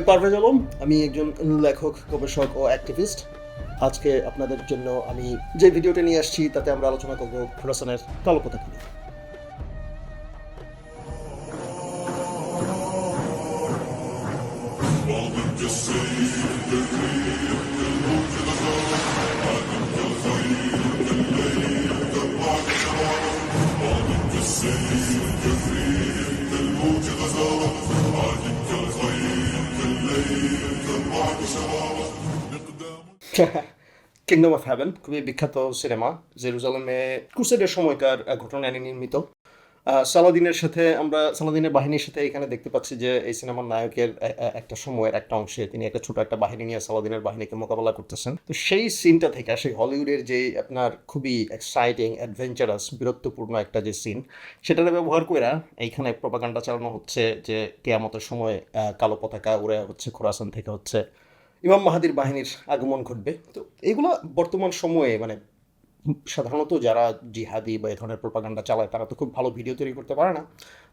আমি পারভেজ আলম, আমি একজন লেখক, গবেষক ও অ্যাক্টিভিস্ট আজকে আপনাদের জন্য আমি যে ভিডিওটা নিয়ে আসছি, তাতে আমরা আলোচনা করব খোরাসানের কালো পতাকা নিয়ে কিংডম অফ হ্যাভেন খুবই বিখ্যাত সিনেমা জেরুজালেমে ক্রুসেডের সময়কার ঘটনা নির্মিত। সালাদিনের সাথে আমরা, সালাদিনের বাহিনীর সাথে এখানে দেখতে পাচ্ছি যে এই সিনেমার নায়কের একটা সময়ের একটা অংশে তিনি একটা ছোট একটা বাহিনী নিয়ে সালাদিনের বাহিনীকে মোকাবেলা করতেছেন। তো সেই সিনটা থেকে সেই হলিউডের যে আপনার খুবই এক্সাইটিং অ্যাডভেঞ্চারাস বীরত্বপূর্ণ একটা যে সিন সেটার ব্যবহার করে এইখানে প্রপাগান্ডা চালানো হচ্ছে যে কেয়ামতের সময় কালো পতাকা উড়ে হচ্ছে, খোরাসান থেকে হচ্ছে। ইমাম মাহাদির বাহিনীর আগমন ঘটবে। তো এগুলো বর্তমান সময়ে মানে সাধারণত যারা জিহাদি বা এ ধরনের প্রোপাগান্ডা চালায়, তারা তো খুব ভালো ভিডিও তৈরি করতে পারে না।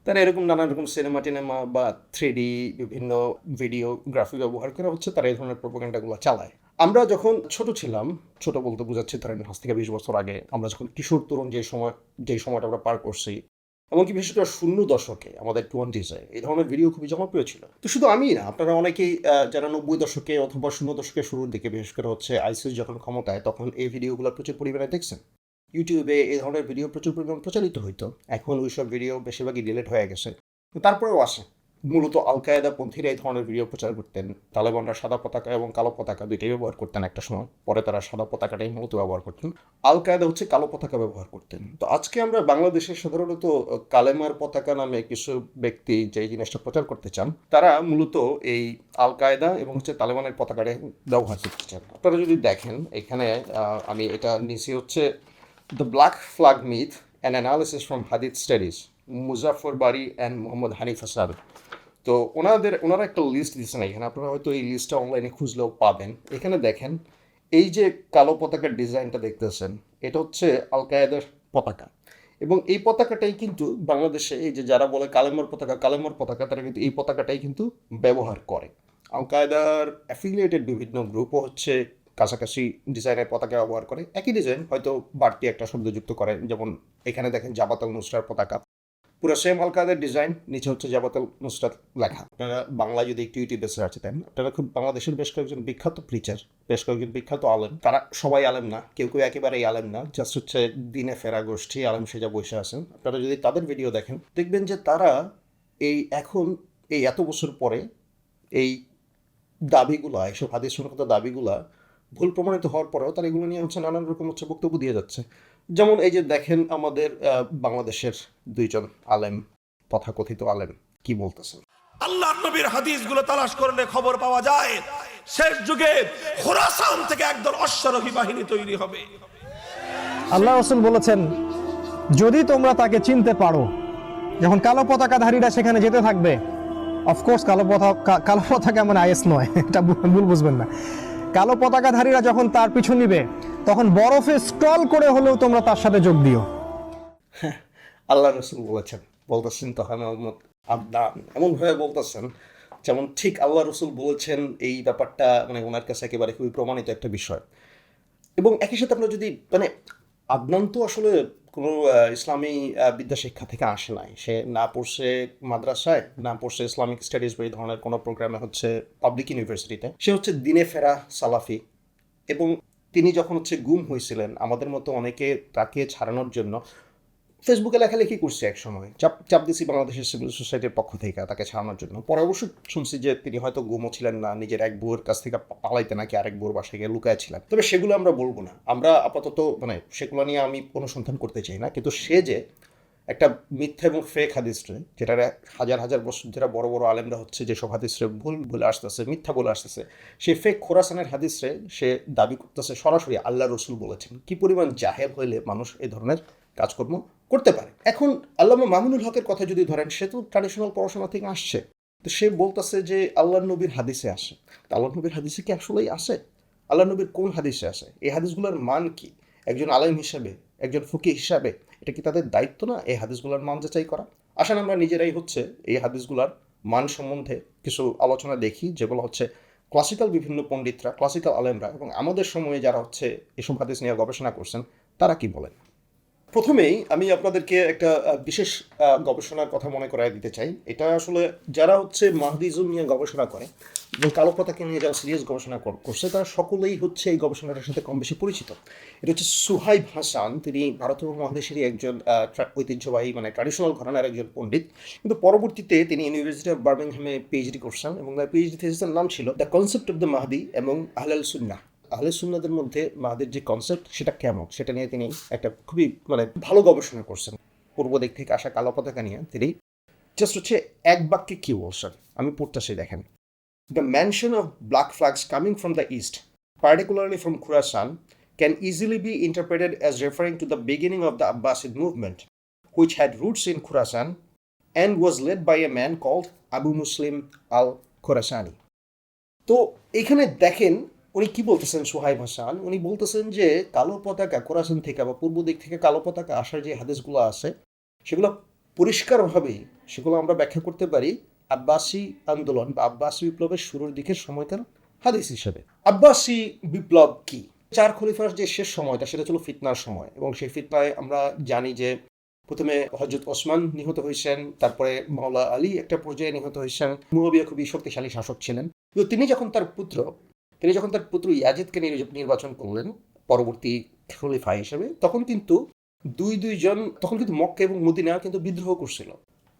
তারা এরকম নানা রকম সিনেমা টিনেমা বা থ্রি বিভিন্ন ভিডিও ভিডিওগ্রাফি ব্যবহার করা হচ্ছে তারা এই ধরনের প্রোপাগান্ডাগুলো চালায়। আমরা যখন ছোট ছিলাম, ছোট বলতে বোঝাচ্ছি ধরেন আজ থেকে বিশ বছর আগে, আমরা যখন কিশোর তরুণ যে সময়, যে সময়টা আমরা পার করছি এমনকি বিশেষ করে শূন্য দশকে আমাদের টোয়েন্টিজে এই ধরনের ভিডিও খুবই জনপ্রিয় ছিল। তো শুধু আমি না, আপনারা অনেকেই যারা নব্বই দশকে অথবা শূন্য দশকে শুরুর দিকে, বিশেষ করে হচ্ছে আইসিস যখন ক্ষমতায়, তখন এই ভিডিওগুলো প্রচুর পরিমাণে দেখছেন। ইউটিউবে এই ধরনের ভিডিও প্রচুর পরিমাণে প্রচারিত হইতো। এখন ওইসব ভিডিও বেশিরভাগই ডিলেট হয়ে গেছে। তারপরেও আসে। মূলত আল কায়দা পন্থীরা এই ধরনের ভিডিও প্রচার করতেন। তালেবানরা সাদা পতাকা এবং কালো পতাকা দুইটাই ব্যবহার করতেন একটা সময়। পরে তারা সাদা পতাকাটাই মূলত ব্যবহার করতেন। আল কায়দা হচ্ছে কালো পতাকা ব্যবহার করতেন। তো আজকে আমরা বাংলাদেশে সাধারণত কালেমার পতাকা নামে কিছু ব্যক্তি যে জিনিসটা প্রচার করতে চান, তারা মূলত এই আল কায়দা এবং হচ্ছে তালেবানের পতাকাটা ব্যবহার করতে চান। আপনারা যদি দেখেন, এখানে আমি এটা নিচে হচ্ছে the black flag myth an analysis from hadith studies Muzaffar Bari and Mohammad Hanif Asad তো ওনাদের, ওনারা একটা লিস্ট দিচ্ছেন এখানে। আপনারা হয়তো এই লিস্টটা অনলাইনে খুঁজলেও পাবেন। এখানে দেখেন, এই যে কালো পতাকার ডিজাইনটা দেখতেছেন, এটা হচ্ছে আল কায়েদার পতাকা। এবং এই পতাকাটাই কিন্তু বাংলাদেশে, এই যে যারা বলে কালেমার পতাকা কালেমার পতাকা, তারা কিন্তু এই পতাকাটাই কিন্তু ব্যবহার করে। আল কায়দার অ্যাফিলিয়েটেড বিভিন্ন গ্রুপও হচ্ছে কাছাকাছি ডিজাইনের পতাকা ব্যবহার করে। একই ডিজাইন হয়তো বাড়তি একটা শব্দ যুক্ত করে, যেমন এখানে দেখেন জাবাতাল নুসরার পতাকা। পুরো সেম আল কায়দার ডিজাইন নিচে হচ্ছে জাবাতাল নুসরাত লেখা। আপনারা বাংলায় যদি একটু ইউটিউবে সার্চ দেন, আপনারা খুব বাংলাদেশের বেশ কয়েকজন বিখ্যাত প্রিচার বেশ কয়েকজন বিখ্যাত আলেম, তারা সবাই আলেম না, কেউ কেউ একেবারেই আলেম না জাস্ট হচ্ছে দিনে ফেরা গোষ্ঠী, আলেম সেজা বসে আছেন। আপনারা যদি তাদের ভিডিও দেখেন, দেখবেন যে তারা এই এখন, এই এত বছর পরে এই দাবিগুলা, এসব হাদিস সংক্রান্ত দাবিগুলা ভুল প্রমাণিত হওয়ার পরেও তারা এগুলো নিয়ে হচ্ছে নানান রকম হচ্ছে বক্তব্য দিয়ে যাচ্ছে। যেমন এই যে দেখেন আমাদের আহ, বাংলাদেশের দুইজন আলেম তথাকথিত আলেম কি বলতেছেন? আল্লাহ নবীর হাদিসগুলো তালাশ করলে খবর পাওয়া যায় শেষ যুগে খোরাসান থেকে একদল অশ্বারোহী বাহিনী তৈরি হবে। আল্লাহ রসুল বলেছেন যদি তোমরা তাকে চিনতে পারো যখন কালো পতাকাধারীরা সেখানে যেতে থাকবে অফকোর্স কালো পতাকা কালো পতাকা মানে আইএস নয় এটা ভুল ভুল বুঝবেন না। কালো পতাকাধারীরা যখন তার পিছু নিবে তখন বরফে স্টল করে হলেও তোমরা তার সাথে যোগ দিও। আল্লাহ রসুল বলেছেন, বলতেছেন তখন আবদান এমনভাবে বলতেছেন যেমন ঠিক আল্লাহ রসুল বলেছেন এই ব্যাপারটা মানে ওনার কাছে একেবারে খুবই প্রমাণিত একটা বিষয়। এবং একই সাথে আপনার যদি মানে আদনান তো আসলে কোনো ইসলামী বিদ্যা শিক্ষা থেকে আসে নাই। সে না পড়ছে মাদ্রাসায়, না পড়ছে ইসলামিক স্টাডিজ বা এই ধরনের কোনো প্রোগ্রামে হচ্ছে পাবলিক ইউনিভার্সিটিতে সে হচ্ছে দিনে ফেরা সালাফি এবং তিনি যখন হচ্ছে গুম হয়েছিলেন, আমাদের মতো অনেকে তাকে ছাড়ানোর জন্য ফেসবুকে লেখালেখি করছে এক সময়। চাপ চাপ দিছি বাংলাদেশের সিভিল সোসাইটির পক্ষ থেকে তাকে ছাড়ানোর জন্য। পরে অবশ্য শুনছি যে তিনি হয়তো গুমও ছিলেন না, নিজের এক বউয়ের কাছ থেকে পালাইতে নাকি আরেক বউর বাসায় গিয়ে লুকায় ছিলেন। তবে সেগুলো আমরা বলব না। আমরা আপাতত মানে সেগুলো নিয়ে আমি অনুসন্ধান করতে চাই না। কিন্তু সে যে একটা মিথ্যা এবং ফেক হাদিসরে যেটা হাজার হাজার বছর যারা বড় বড় আলেমরা হচ্ছে যেসব হাদিসরে ভুল বলে আসতেছে, মিথ্যা বলে আসতেছে, সেই ফেক খোরাসানের হাদিসরে সে দাবি করতেছে সরাসরি আল্লাহ রসুল বলেছেন। কি পরিমাণ জাহেল হইলে মানুষ এই ধরনের কাজকর্ম করতে পারে? এখন আল্লামা মামুনুল হকের কথা যদি ধরেন, সে তো ট্রাডিশনাল পড়াশোনা থেকে আসছে। তো সে বলতেছে যে আল্লাহ নবীর হাদিসে আসে। আল্লাহ নবীর হাদিসে কি আসলেই আসে? আল্লাহ নবীর কোন হাদিসে আসে? এই হাদিসগুলোর মান কি? একজন আলেম হিসাবে, একজন ফকি হিসাবে, এটা কি তাদের দায়িত্ব না এই হাদিসগুলোর মান যাচাই করা? আসেন আমরা নিজেরাই হচ্ছে এই হাদিসগুলার মান সম্বন্ধে কিছু আলোচনা দেখি, যেগুলো হচ্ছে ক্লাসিক্যাল বিভিন্ন পণ্ডিতরা ক্লাসিক্যাল আলেমরা এবং আমাদের সময়ে যারা হচ্ছে এসব হাদিস নিয়ে গবেষণা করছেন, তারা কি বলেন? প্রথমেই আমি আপনাদেরকে একটা বিশেষ গবেষণার কথা মনে করাই দিতে চাই। এটা আসলে যারা হচ্ছে মাহদিজম নিয়ে গবেষণা করে এবং কালো পতাকা নিয়ে যারা সিরিয়াস গবেষণা কর- করছে, তারা সকলেই হচ্ছে এই গবেষণাটার সাথে কম বেশি পরিচিত। এটা হচ্ছে সুহাইব হাসান। তিনি ভারতীয় মহাদেশেরই একজন ঐতিহ্যবাহী মানে ট্র্যাডিশনাল ঘরানার একজন পণ্ডিত। কিন্তু পরবর্তীতে তিনি ইউনিভার্সিটি অফ বার্মিংহামে পিএইচডি করছেন এবং পিএইচডি থিসিসের নাম ছিল the concept of the Mahdi এবং আহলাল সুন্নাহ আহলে সুন্নাদের মধ্যে মাহাদের যে কনসেপ্ট সেটা কেমন সেটা নিয়ে তিনি একটা খুবই মানে ভালো গবেষণা করছেন পূর্ব দিক থেকে আসা কালো পতাকা নিয়ে তিনি জাস্ট হচ্ছে এক বাক্যে কি বলছেন আমি পড়তেছি দেখেন the mention of black flags coming from the east particularly from Khurasan, can easily be interpreted as referring to the beginning of the Abbasid movement, which had roots in Khurasan and was led by a man called Abu Muslim al Khurasani. তো এখানে দেখেন উনি কি বলতেছেন সোহাইব হাসান? উনি বলতেছেন যে, কালো পতাকা কোরাসান থেকে বা পূর্ব দিক থেকে কালো পতাকা আসার যে হাদিসগুলো আছে, সেগুলো পরিষ্কারভাবেই সেগুলো আমরা ব্যাখ্যা করতে পারি আব্বাসী আন্দোলন বা আব্বাসী বিপ্লবের শুরুর দিকের সময়কার হাদিস হিসেবে। আব্বাসী বিপ্লব কি? চার খলিফার যে শেষ সময়টা, সেটা ছিল ফিতনার সময় এবং সেই ফিতনায় আমরা জানি যে, প্রথমে হজরত ওসমান নিহত হয়েছেন, তারপরে মাওলা আলী একটা পর্যায়ে নিহত হয়েছেন মুহবিয়া খুবই শক্তিশালী শাসক ছিলেন। কিন্তু তিনি যখন তার পুত্র তিনি যখন তার পুত্র ইয়াজিদকে নির- নির্বাচন করলেন পরবর্তী খলিফা হিসেবে তখন কিন্তু দুই দুইজন তখন কিন্তু মক্কা এবং মদিনা কিন্তু বিদ্রোহ করছিল।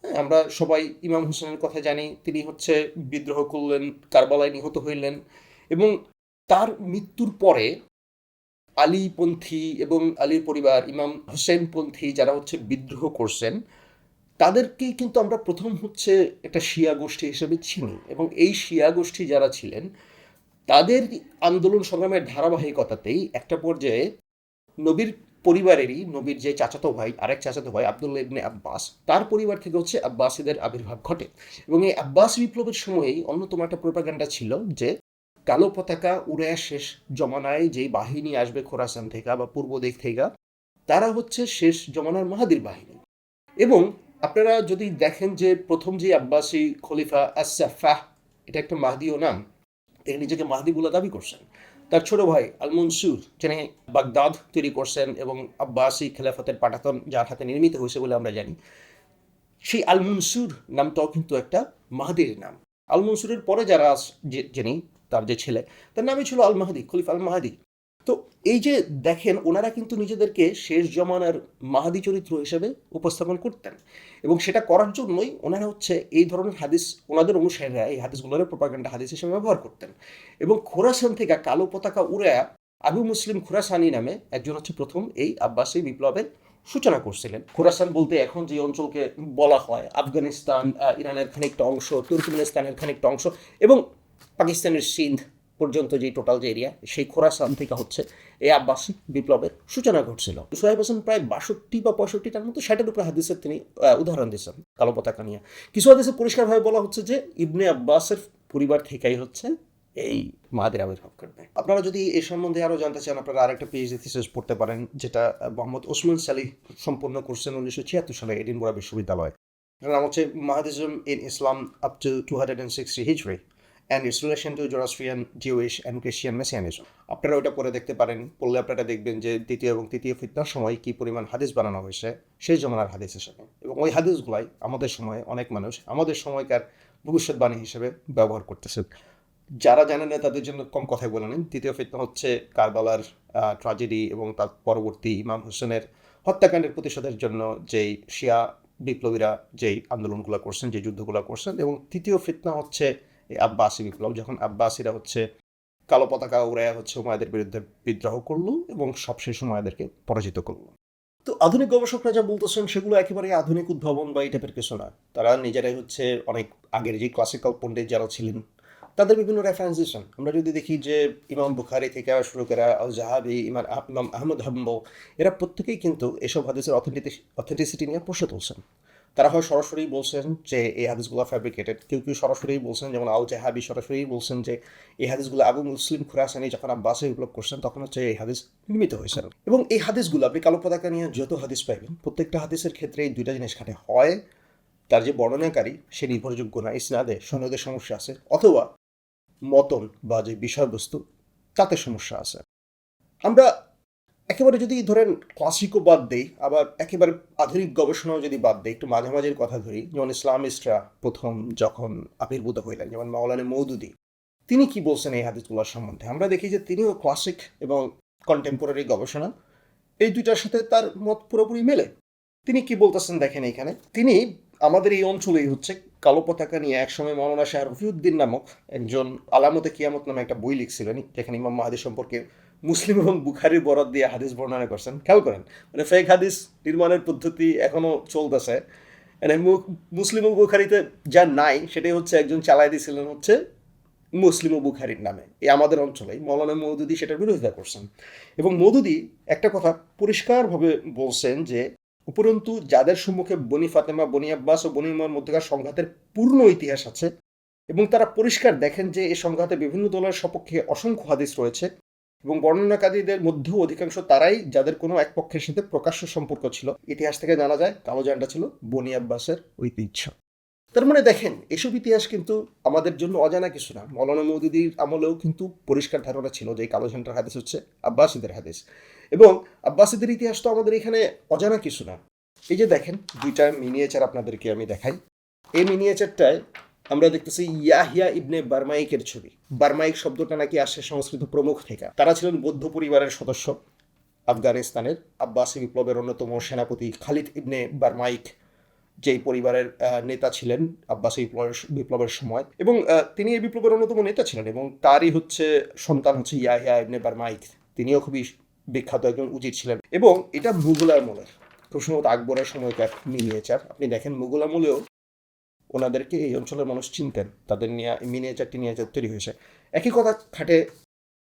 হ্যাঁ, আমরা সবাই ইমাম হোসেনের কথা জানি তিনি হচ্ছে বিদ্রোহ করলেন কারবালায় নিহত হইলেন এবং তার মৃত্যুর পরে আলীপন্থী এবং আলীর পরিবার ইমাম হোসেনপন্থী যারা হচ্ছে বিদ্রোহ করছেন তাদেরকেই কিন্তু আমরা প্রথম হচ্ছে একটা শিয়া গোষ্ঠী হিসেবে চিনি এবং এই শিয়া গোষ্ঠী যারা ছিলেন তাদের আন্দোলন সংগ্রামের ধারাবাহিকতাতেই একটা পর্যায়ে নবীর পরিবারেরই, নবীর যে চাচাতো ভাই, আরেক চাচাতো ভাই আবদুল্লাহ ইবনে আব্বাস, তার পরিবার থেকে হচ্ছে আব্বাসীদের আবির্ভাব ঘটে। এবং এই আব্বাস বিপ্লবের সময়েই অন্যতম একটা প্রোপাগান্ডা ছিল যে, কালো পতাকা উড়ে শেষ জমানায় যেই বাহিনী আসবে খোরাসান থেকে বা পূর্ব দিক থেকে, তারা হচ্ছে শেষ জমানার মাহাদির বাহিনী। এবং আপনারা যদি দেখেন যে প্রথম যে আব্বাসী খলিফা আসাফাহ এটা একটা মাহদীয় নাম তিনি নিজেকে মাহদি বলে দাবি করছেন। তার ছোট ভাই আল মনসুর যিনি বাগদাদ তৈরি করছেন এবং আব্বাসি খেলাফতের পাঠাতন যার হাতে নির্মিত হয়েছে বলে আমরা জানি। সেই আল মনসুর নামটাও কিন্তু একটা মাহাদির নাম। আল মনসুরের পরে যারা যিনি তার যে ছেলে, তার নামই ছিল আল মাহাদি খলিফ আল মাহাদি তো এই যে দেখেন, ওনারা কিন্তু নিজেদেরকে শেষ জমানার মাহাদি চরিত্র হিসেবে উপস্থাপন করতেন এবং সেটা করার জন্যই ওনারা হচ্ছে এই ধরনের হাদিস, ওনাদের অনুসারীরা এই হাদিসগুলোর প্রপাগান্ডা হাদিস হিসেবে ব্যবহার করতেন। এবং খোরাসান থেকে কালো পতাকা উড়ে আবু মুসলিম খুরাসানি নামে একজন হচ্ছে প্রথম এই আব্বাসী বিপ্লবের সূচনা করছিলেন। খোরাসান বলতে এখন যে অঞ্চলকে বলা হয়, আফগানিস্তান ইরানের খানিকটা অংশ, তুর্কমেনিস্তানের খানিকটা অংশ এবং পাকিস্তানের সিন্ধ। পর্যন্ত যে টোটাল যে এরিয়া সেই খোরাসান থেকে হচ্ছে এই আব্বাসী বিপ্লবের সূচনা ঘটছিল। সোহেব হোসেন প্রায় বাষট্টি বা পঁয়ষট্টি পঁয়ষট্টিটার মতো ষাটের উপরে হাদিসের তিনি উদাহরণ দিয়েছেন, কালো পতাকা নিয়ে। কিছু হাদিসে পরিষ্কারভাবে বলা হচ্ছে যে, ইবনে আব্বাসের পরিবার থেকেই হচ্ছে এই মাদের আবির্ভাব করবে। আপনারা যদি এ সম্বন্ধে আরও জানতে চান, আপনারা আরেকটা পিএইচডি থিসিস পড়তে পারেন, যেটা মোহাম্মদ ওসমান সালি সম্পন্ন করছেন উনিশশো ছিয়াত্তর সালে এডিনবরা বিশ্ববিদ্যালয়। নাম হচ্ছে Mahdism in Islam up to two hundred and sixty Hijri. And its relation to Zoroastrian Jewish and Christian messianism আপনারা ওটা পরে দেখতে পারেন, পড়লে আপনারা দেখবেন যে দ্বিতীয় এবং তৃতীয় ফিতনার সময় কী পরিমাণ হাদিস বানানো হয়েছে, সেই জমানার হাদিস হিসেবে এবং ওই হাদিসগুলাই আমাদের সময়ে অনেক মানুষ আমাদের সময়কার ভবিষ্যৎবাণী হিসেবে ব্যবহার করতেছে। যারা জানেন না তাদের জন্য কম কথাই বলে নেন। তৃতীয় ফিতনা হচ্ছে কারবালার ট্রাজেডি এবং তার পরবর্তী ইমাম হোসেনের হত্যাকাণ্ডের প্রতিশোধের জন্য যেই শিয়া বিপ্লবীরা যেই আন্দোলনগুলো করছেন, যে যুদ্ধগুলো করছেন। এবং তৃতীয় ফিতনা হচ্ছে এই আব্বাসী বিপ্লব যখন আব্বাসীরা হচ্ছে কালো পতাকা উড়ে হচ্ছে উমায়দের বিরুদ্ধে বিদ্রোহ করল এবং সবশেষ উমায়দেরকে পরাজিত করল। তো আধুনিক গবেষকরা যা বলতেছেন সেগুলো একেবারে আধুনিক উদ্ভাবন বা এই টাইপের কিছু না। তারা নিজেরাই হচ্ছে অনেক আগের যে ক্লাসিক্যাল পণ্ডিত যারা ছিলেন, তাদের বিভিন্ন রেফারেন্সেশন আমরা যদি দেখি যে ইমাম বুখারি থেকে শুরু করে আল জাহাবি, ইমাম ইমাম আহমদ হাম্ব এরা প্রত্যেকেই কিন্তু এসব হাদিসের অথেন্টিসিটি নিয়ে প্রশ্ন তুলছেন। তারা হয় সরাসরি বলছেন যে এই হাদিসগুলো ফ্যাব্রিকেটেড কেউ কেউ সরাসরি বলছেন, যেমন আল জাহাবি সরাসরি বলছেন যে এই হাদিসগুলো আবু মুসলিম খুরাসানি যখন আব্বাসে বিপ্লব করছেন, তখন হচ্ছে এই হাদিস নির্মিত হয়েছে। এবং এই হাদিসগুলো আপনি কালো পতাকা নিয়ে যত হাদিস পাইবেন, প্রত্যেকটা হাদিসের ক্ষেত্রে এই দুইটা জিনিস খাটে হয়। তার যে বর্ণনাকারী, সে নির্ভরযোগ্য না, ইসনাদে সনদের সমস্যা আছে, অথবা মতন বা যে বিষয়বস্তু, তাতে সমস্যা আছে। আমরা একেবারে যদি ধরেন ক্লাসিকও বাদ দেই, আবার একেবারে আধুনিক গবেষণাও যদি বাদ দেই, একটু মাঝে মাঝের কথা ধরি, যেমন ইসলামিস্টরা প্রথম যখন আবির্ভূত হইলেন, যেমন মাওলানা মৌদুদি, তিনি কি বলছেন এই হাদিসগুলোর সম্বন্ধে? আমরা দেখি যে তিনিও ক্লাসিক এবং কন্টেম্পোরারি গবেষণা। এই দুইটার সাথে তার মত পুরোপুরি মেলে। তিনি কি বলতেছেন দেখেন এখানে তিনি, আমাদের এই অঞ্চলেই হচ্ছে, কালো পতাকা নিয়ে একসময় মৌলানা শাহ রফিউদ্দিন নামক একজন আলামতে কিয়ামত নামে একটা বই লিখছিলেন, যেখানে ইমাম মাহাদি সম্পর্কে মুসলিম এবং বুখারির বরাদ দিয়ে হাদিস বর্ণনা করছেন। খেয়াল করেন মানে ফেক হাদিস নির্মাণের পদ্ধতি এখনও চলতেছে। মানে মুসলিম ও বুখারিতে যা নাই, সেটাই হচ্ছে একজন চালাই দিয়েছিলেন হচ্ছে মুসলিম ও বুখারির নামে। এই আমাদের অঞ্চলে মৌলানা মৌদুদি সেটার বিরোধিতা করছেন। এবং মৌদুদি একটা কথা পরিষ্কারভাবে বলছেন যে, উপরন্তু যাদের সম্মুখে বনি ফাতেমা, বনি আব্বাস ও বনি মধ্যকার সংঘাতের পূর্ণ ইতিহাস আছে এবং তারা পরিষ্কার দেখেন যে এই সংঘাতে বিভিন্ন দলের সপক্ষে অসংখ্য হাদিস রয়েছে। এবং বর্ণনাকারীদের মধ্যেও অধিকাংশ তারাই যাদের কোনো এক পক্ষের সাথে প্রকাশ্য সম্পর্ক ছিল। ইতিহাস থেকে জানা যায় কালো জানটা ছিল বনি আব্বাসের ঐতিহ্য। তার মানে দেখেন, এসব ইতিহাস কিন্তু আমাদের জন্য অজানা কিছু না। মৌলানা মৌদুদির আমলেও কিন্তু পরিষ্কার ধারণা ছিল যে কালো ঝান্ডার হাদিস হচ্ছে আব্বাসীদের হাদিস। এবং আব্বাসীদের ইতিহাস তো আমাদের এখানে অজানা কিছু না। এই যে দেখেন, দুইটা মিনিয়েচার আপনাদেরকে আমি দেখাই। এই মিনিয়েচারটায় আমরা দেখতেছি ইয়াহিয়া ইবনে বার্মাইকের ছবি। বার্মাইক শব্দটা নাকি আসে সংস্কৃত প্রমুখ থেকে। তারা ছিলেন বৌদ্ধ পরিবারের সদস্য আফগানিস্তানের আব্বাসী বিপ্লবের অন্যতম সেনাপতি খালিদ ইবনে বার্মাইক। যেই পরিবারের নেতা ছিলেন আব্বাসী বিপ্লবের বিপ্লবের সময়। এবং তিনি এই বিপ্লবের অন্যতম নেতা ছিলেন এবং তারই হচ্ছে সন্তান হচ্ছে ইয়াহিয়া ইবনে বার্মাইক। তিনিও খুবই বিখ্যাত একজন উজির ছিলেন। এবং এটা মুঘল আমলের। সম্ভবত আকবরের সময়কার মিনিয়েচার আপনি দেখেন মুঘল আমলেও ওনাদেরকে এই অঞ্চলের মানুষ চিনতেন, তাদের নিয়ে মিনিয়েচারটি নিয়ে তৈরি হয়েছে। একই কথা খাটে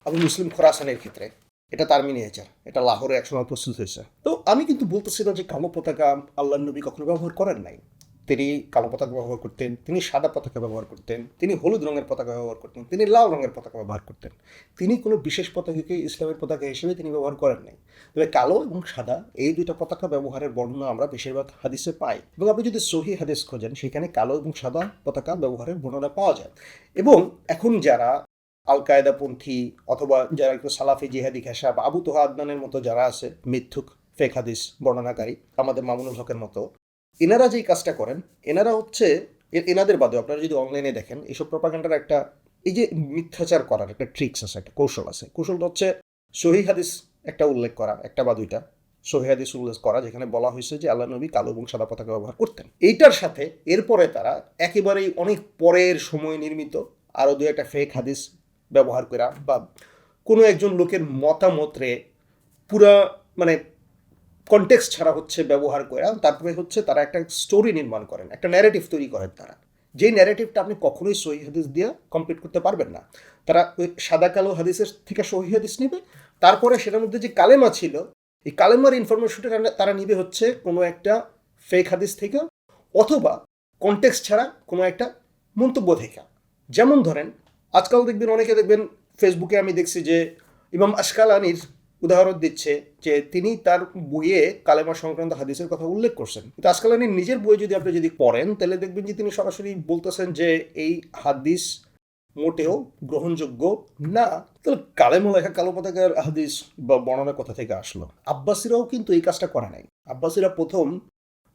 আবু মুসলিম খোরাসানের ক্ষেত্রে, এটা তার মিনিয়েচার এটা লাহোরে একসময় প্রস্তুত হয়েছে। তো আমি কিন্তু বলতেছি না যে কালো পতাকা আল্লাহ নবী কখনো ব্যবহার করেন নাই। তিনি কালো পতাকা ব্যবহার করতেন, তিনি সাদা পতাকা ব্যবহার করতেন, তিনি হলুদ রঙের পতাকা ব্যবহার করতেন, তিনি লাল রঙের পতাকা ব্যবহার করতেন। তিনি কোনো বিশেষ পতাকাকে ইসলামের পতাকা হিসেবে তিনি ব্যবহার করেন নাই। তবে কালো এবং সাদা এই দুইটা পতাকা ব্যবহারের বর্ণনা আমরা বেশিরভাগ হাদিসে পাই। এবং আপনি যদি সহি হাদিস খোঁজেন, সেখানে কালো এবং সাদা পতাকা ব্যবহারের বর্ণনা পাওয়া যায়। এবং এখন যারা আল কায়দাপন্থী অথবা যারা একটু সালাফি জিহাদি ঘেঁষা বা আবু তোহা আদনানের মতো যারা আছে, মিথ্যুক, ফেক হাদিস বর্ণনাকারী, আমাদের মামুনুল হকের মতো এনারা যেই কাজটা করেন, এনারা হচ্ছে এনাদের বাদেও আপনারা যদি অনলাইনে দেখেন এইসব প্রপাগান্ডার একটা, এই যে মিথ্যাচার করার একটা ট্রিক্স আছে, একটা কৌশল আছে। কৌশলটা হচ্ছে সহি হাদিস একটা উল্লেখ করা, একটা বা দুইটা। সহি হাদিস উল্লেখ করা, যেখানে বলা হয়েছে যে আল্লাহ নবী কালো এবং সাদা পতাকা ব্যবহার করতেন। এইটার সাথে এরপরে তারা একেবারেই অনেক পরের সময় নির্মিত আরও দু একটা ফেক হাদিস ব্যবহার করা বা কোনো একজন লোকের মতামতরে পুরা মানে কনটেক্সট ছাড়া হচ্ছে ব্যবহার করে, তারপরে হচ্ছে তারা একটা স্টোরি নির্মাণ করেন, একটা ন্যারেটিভ তৈরি করেন তারা। যেই ন্যারেটিভটা আপনি কখনোই সহি হাদিস দিয়ে কমপ্লিট করতে পারবেন না। তারা ওই সাদা কালো হাদিসের থেকে সহি হাদিস নেবে, তারপরে সেটার মধ্যে যে কালেমা ছিল, এই কালেমার ইনফরমেশনটা তারা- তারা নিবে হচ্ছে কোনো একটা ফেক হাদিস থেকে, অথবা কনটেক্সট ছাড়া কোনো একটা মন্তব্য থেকে। যেমন ধরেন, আজকাল দেখবেন, অনেকে দেখবেন ফেসবুকে আমি দেখছি যে, ইমাম আশকালানির উদাহরণ দিচ্ছে যে তিনি তার বইয়ে কালেমা সংক্রান্ত হাদিসের কথা উল্লেখ করছেন। কিন্তু আশকালানির নিজের বই যদি আপনি যদি পড়েন, তাহলে দেখবেন যে তিনি সরাসরি বলতেছেন যে এই হাদিস মোটেও গ্রহণযোগ্য না। তাহলে কালেমা লেখা কালো পতাকার হাদিস বা বর্ণনা কথা থেকে আসলো। আব্বাসিরাও কিন্তু এই কাজটা করে নাই। আব্বাসিরা প্রথম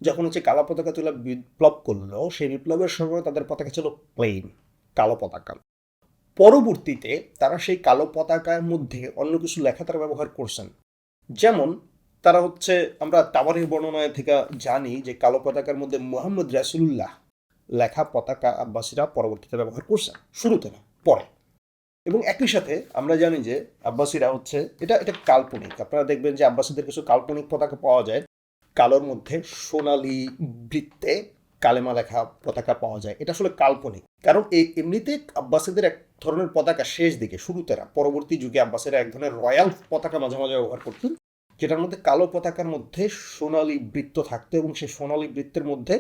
যখন হচ্ছে কালো পতাকা তোলা বিপ্লব করল, সেই বিপ্লবের সময় তাদের পতাকা ছিল প্লেন কালো পতাকা। পরবর্তীতে তারা সেই কালো পতাকার মধ্যে অন্য কিছু লেখা তারা ব্যবহার করছেন। যেমন তারা হচ্ছে, আমরা তাবারের বর্ণনায় থেকে জানি যে কালো পতাকার মধ্যে মোহাম্মদ রাসুল্লাহ লেখা পতাকা আব্বাসীরা পরবর্তীতে ব্যবহার করছেন, শুরুতে না, পরে। এবং একই সাথে আমরা জানি যে আব্বাসীরা হচ্ছে, এটা এটা কাল্পনিক। আপনারা দেখবেন যে আব্বাসীদের কিছু কাল্পনিক পতাকা পাওয়া যায়, কালোর মধ্যে সোনালি বৃত্তে কালেমা লেখা পতাকা পাওয়া যায়। এটা আসলে কাল্পনিক। কারণ এই এমনিতে আব্বাসীদের এক ধরনের পতাকা শেষ দিকে, শুরুতে না, পরবর্তী যুগে আব্বাসীরা এক ধরনের রয়্যাল পতাকা মাঝে মাঝে ব্যবহার করতেন, যেটার মধ্যে কালো পতাকার মধ্যে সোনালি বৃত্ত থাকতো এবং সেই সোনালি বৃত্তের মধ্যে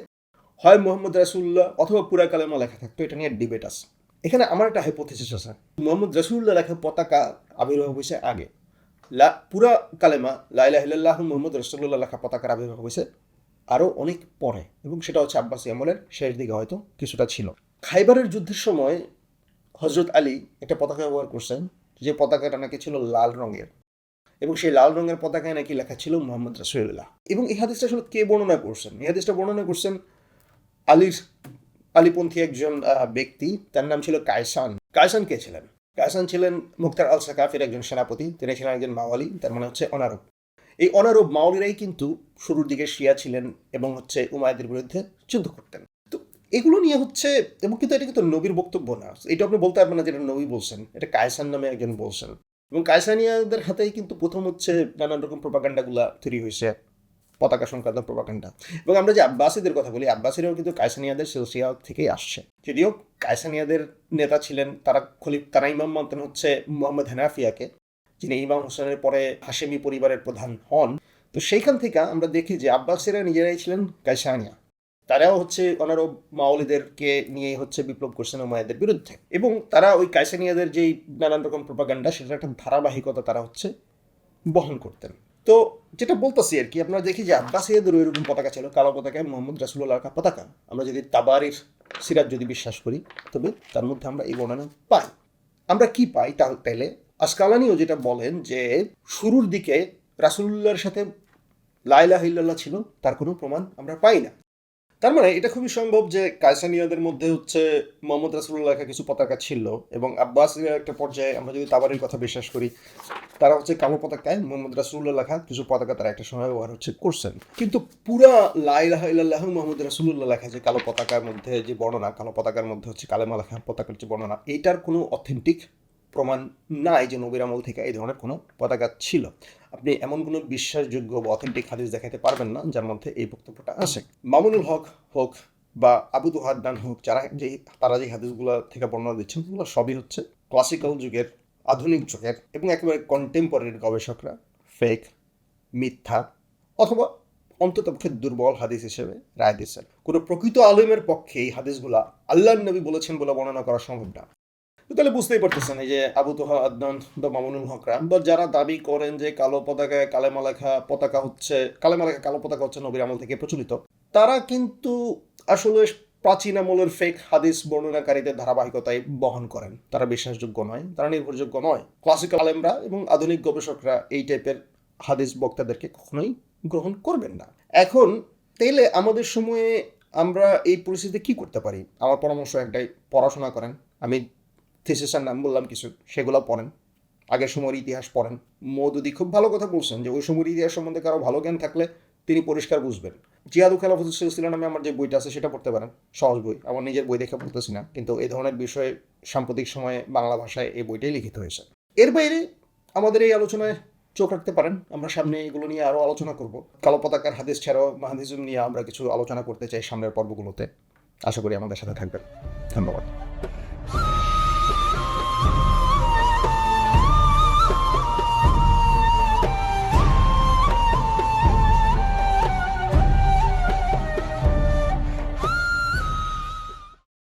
হয় মোহাম্মদ রাসুল্লাহ অথবা পুরা কালেমা লেখা থাকতো। এটা নিয়ে ডিবেট আছে। এখানে আমার একটা হাইপোথিসিস আছে। মোহাম্মদ রাসুল্লাহ লেখা পতাকা আবির্ভাব হয়েছে আগে। লা, পুরা কালেমা লাইলা হিল্লাহ মোহাম্মদ রসুল্লাহ লেখা পতাকার আবির্ভাব হয়েছে আরও অনেক পরে, এবং সেটা হচ্ছে আব্বাসী আমলের শেষ দিকে হয়তো কিছুটা ছিল। খাইবারের যুদ্ধের সময় হজরত আলী একটা পতাকা ব্যবহার করছেন, যে পতাকাটা নাকি ছিল লাল রঙের, এবং সেই লাল রঙের পতাকায় নাকি লেখা ছিল মোহাম্মদ রাসুল্লাহ এবং এই হাদিসটা আসলে কে বর্ণনা করছেন? এই হাদিসটা বর্ণনা করছেন আলীর, আলীপন্থী একজন ব্যক্তি, তার নাম ছিল কায়সান। কায়সান কে ছিলেন? কায়সান ছিলেন মুক্তার আল সাকাফের একজন সেনাপতি, তিনি ছিলেন একজন মাওয়ালি, তার মানে হচ্ছে অনারব এই অনারব মাওয়ালিরাই কিন্তু শুরুর দিকে শিয়া ছিলেন এবং হচ্ছে উমায়দের বিরুদ্ধে যুদ্ধ করতেন। তো এগুলো নিয়ে হচ্ছে, এবং কিন্তু এটা কিন্তু নবীর বক্তব্য না। এটা আপনি বলতে পারবেন না যেটা নবী বলছেন, এটা কায়সান নামে একজন বলছেন। এবং কায়সানিয়াদের হাতেই কিন্তু প্রথম হচ্ছে নানান রকম প্রপাগান্ডাগুলা তৈরি হয়েছে, পতাকা সংক্রান্ত প্রপাগান্ডা। এবং আমরা যে আব্বাসীদের কথা বলি, আব্বাসীরাও কিন্তু কায়সানিয়াদের সিলসিয়া থেকেই আসছে। যদিও কায়সানিয়াদের নেতা ছিলেন, তারা খলিফ, তারা ইমাম মানতেন হচ্ছে মোহাম্মদ হানাফিয়াকে। যিনি ইমাম হোসেনের পরে হাশেমি পরিবারের প্রধান হন, তো সেইখান থেকে আমরা দেখি যে আব্বাসীরা নিজেরাই ছিলেন কায়সানিয়া। তারাও হচ্ছে অনারব মাওলিদেরকে নিয়ে হচ্ছে বিপ্লব করছেন উমায়দের বিরুদ্ধে। এবং তারা ওই কায়সানিয়াদের যেই নানান রকম প্রপাগান্ডা সেটার একটা ধারাবাহিকতা তারা হচ্ছে বহন করতেন। তো যেটা বলতেছি আর কি, আপনারা দেখি যে আব্বাসীয়দের ওইরকম পতাকা ছিল, কালো পতাকায় মোহাম্মদ রাসুল্লাহ পতাকা। আমরা যদি তাবারির সিরাজ যদি বিশ্বাস করি, তবে তার মধ্যে আমরা এই বর্ণনা পাই। আমরা কি পাই তা তাইলে আসকালানিও যেটা বলেন যে শুরুর দিকে রাসুল্লাহর সাথে লাইলা হিল্লাল্লাহ ছিল, তার কোনো প্রমাণ আমরা পাই না। তার মানে এটা খুবই সম্ভব যে কায়সানিয়াদের মধ্যে হচ্ছে মোহাম্মদ রাসুল্লাহ কিছু পতাকা ছিল এবং আব্বাস একটা পর্যায়ে আমরা যদি তাবারের কথা বিশ্বাস করি, তারা হচ্ছে কালো পতাকায় মোহাম্মদ রাসুল্লাহ লেখা কিছু পতাকা তারা একটা সময় ব্যবহার হচ্ছে করছেন। কিন্তু পুরা লাইলাহ ইল্লাহ মোহাম্মদ রাসুল্লাহ লেখা যে কালো পতাকার মধ্যে যে বর্ণনা, কালো পতাকার মধ্যে হচ্ছে কালেমা লেখা পতাকার যে বর্ণনা এইটার কোনো অথেন্টিক প্রমাণ নাই যে নবীর আমল থেকে এই ধরনের কোনো পতাকা ছিল। আপনি এমন কোনো বিশ্বাসযোগ্য বা অথেন্টিক হাদিস দেখাতে পারবেন না, যার মধ্যে এই বক্তব্যটা আসে মামুনুল হক হোক বা আবু দুহাদ্দান হোক, যারা যে, তারা যে হাদিসগুলো থেকে বর্ণনা দিচ্ছেন, সেগুলো সবই হচ্ছে ক্লাসিক্যাল যুগের, আধুনিক যুগের এবং একেবারে কন্টেম্পোরারি গবেষকরা ফেক মিথ্যা অথবা অন্ততপক্ষে দুর্বল হাদিস হিসেবে রায় দিচ্ছেন। কোনো প্রকৃত আলিমের পক্ষে এই হাদিসগুলা আল্লাহ নবী বলেছেন বলে বর্ণনা করা সম্ভব না। তাহলে বুঝতেই পারতেছেন এই যে আবু তোহা, আদনান বা মামুনুল হকরা বা যারা দাবি করেন যে কালো পতাকায় কালেমা লেখা পতাকা হচ্ছে কালেমা লেখা কালো পতাকা হচ্ছে নবীর আমল থেকে প্রচলিত, তারা কিন্তু আসলে প্রাচীন আমলের ফেক হাদিস বর্ণনাকারীদের ধারাবাহিকতায় বহন করেন। তারা বিশ্বাসযোগ্য নয়, তারা নির্ভরযোগ্য নয়। ক্লাসিক্যাল আলেমরা এবং আধুনিক গবেষকরা এই টাইপের হাদিস বক্তাদেরকে কখনোই গ্রহণ করবেন না। এখন, তাইলে আমাদের সময়ে আমরা এই পরিস্থিতিতে কি করতে পারি? আমার পরামর্শ একটাই, পড়াশোনা করেন। আমি থিসিসের নাম বললাম, কিছু সেগুলো পড়েন। আগের সময়ের ইতিহাস পড়েন। মৌদুদি খুব ভালো কথা বলছেন যে, ওই সময়ের ইতিহাস সম্বন্ধে কারও ভালো জ্ঞান থাকলে তিনি পরিষ্কার বুঝবেন। জিয়াদু খেলাফত সিলসিলা নামে আমার যে বইটা আছে, সেটা পড়তে পারেন। সহজ বই। আমার নিজের বই দেখে পড়তেছি না, কিন্তু এই ধরনের বিষয়ে সাম্প্রতিক সময়ে বাংলা ভাষায় এই বইটাই লিখিত হয়েছে। এর বাইরে আমাদের এই আলোচনায় চোখ রাখতে পারেন, আমরা সামনে এগুলো নিয়ে আরও আলোচনা করব। কালো পতাকার হাদিস ছাড়াও মাহাদিজম নিয়ে আমরা কিছু আলোচনা করতে চাই সামনের পর্বগুলোতে। আশা করি আমাদের সাথে থাকবেন। ধন্যবাদ।